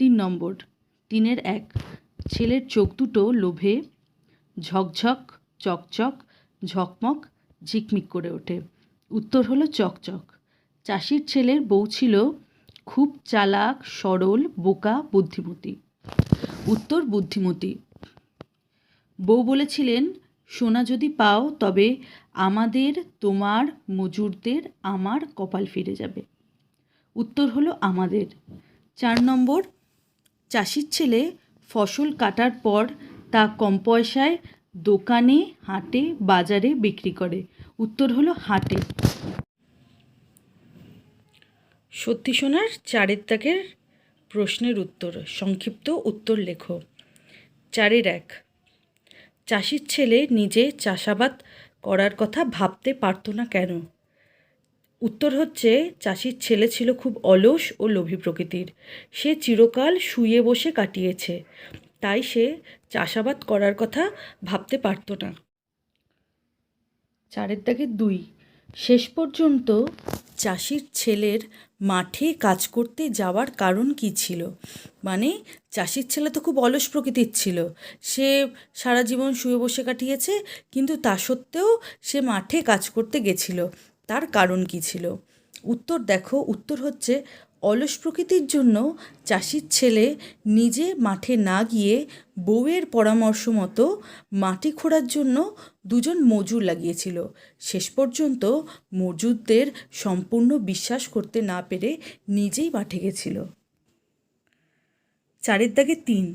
তিন নম্বর, তিনের এক, ছেলের চোখ দুটো লোভে, ঝকঝক, চকচক, ঝকমক, ঝিকমিক করে ওঠে। উত্তর হলো চকচক। চাষির ছেলের বউ ছিল খুব চালাক, সরল, বোকা, বুদ্ধিমতী। উত্তর, বুদ্ধিমতী। বউ বলেছিলেন, সোনা যদি পাও, তবে আমাদের, তোমার, মজুরদের আমার কপাল ফিরে যাবে। উত্তর হলো, আমাদের। চার নম্বর চাষির ছেলে ফসল কাটার পর তা কম পয়সায় দোকানে, হাটে, বাজারে বিক্রি করে। উত্তর হলো হাটে। সত্যি সোনার চারের দাগের প্রশ্নের উত্তর। সংক্ষিপ্ত উত্তর লেখো। চারের এক, চাষির ছেলে নিজে চাষাবাদ করার কথা ভাবতে পারতো না কেন? উত্তর হচ্ছে, চাষির ছেলে ছিল খুব অলস ও লোভী প্রকৃতির। সে চিরকাল শুয়ে বসে কাটিয়েছে। তাই সে চাষাবাদ করার কথা ভাবতে পারতো না। চারের দাগে দুই। শেষ পর্যন্ত চাষির ছেলের মাঠে কাজ করতে যাওয়ার কারণ কী ছিল? মানে চাষির ছেলে তো খুব অলস প্রকৃতির ছিল। সে সারা জীবন শুয়ে বসে কাটিয়েছে, কিন্তু তা সত্ত্বেও সে মাঠে কাজ করতে গেছিল। তার কারণ কী ছিল? উত্তর দেখো, উত্তর হচ্ছে অলস প্রকৃতির জন্য চাষির ছেলে নিজে মাঠে না গিয়ে বউয়ের পরামর্শ মতো মাটি খোঁড়ার জন্য দুজন মজুর লাগিয়েছিল। শেষ পর্যন্ত মজুরদের সম্পূর্ণ বিশ্বাস করতে না পেরে নিজেই মাঠে গেছিল। চারের দাগে তিন,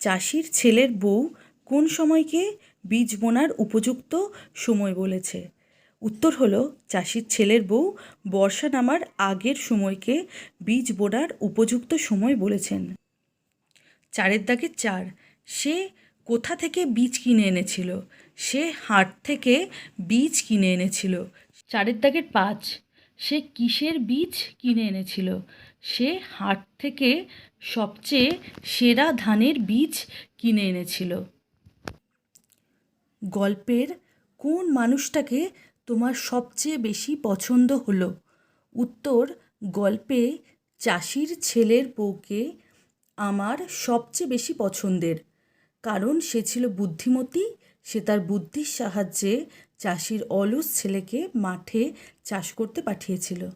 চাষির ছেলের বউ কোন সময়কে বীজ বোনার উপযুক্ত সময় বলেছে? উত্তর হলো, চাষির ছেলের বউ বর্ষা নামার আগের সময়কে বীজ বোনার উপযুক্ত সময় বলেছেন। চারের দাগে চার। সে কোথা থেকে বীজ কিনে এনেছিল? সে হাট থেকে বীজ কিনে এনেছিল। চারের দাগের পাঁচ। সে কিসের বীজ কিনে এনেছিল? সে হাট থেকে সবচেয়ে সেরা ধানের বীজ কিনে এনেছিল। গল্পের কোন মানুষটাকে তোমার সবচেয়ে বেশি পছন্দ হলো? উত্তর, গল্পে চাষির ছেলের বউকে আমার সবচেয়ে বেশি পছন্দের। কারণ সে ছিল বুদ্ধিমতী, সে তার বুদ্ধির সাহায্যে চাষির অলস ছেলেকে মাঠে চাষ করতে পাঠিয়েছিল।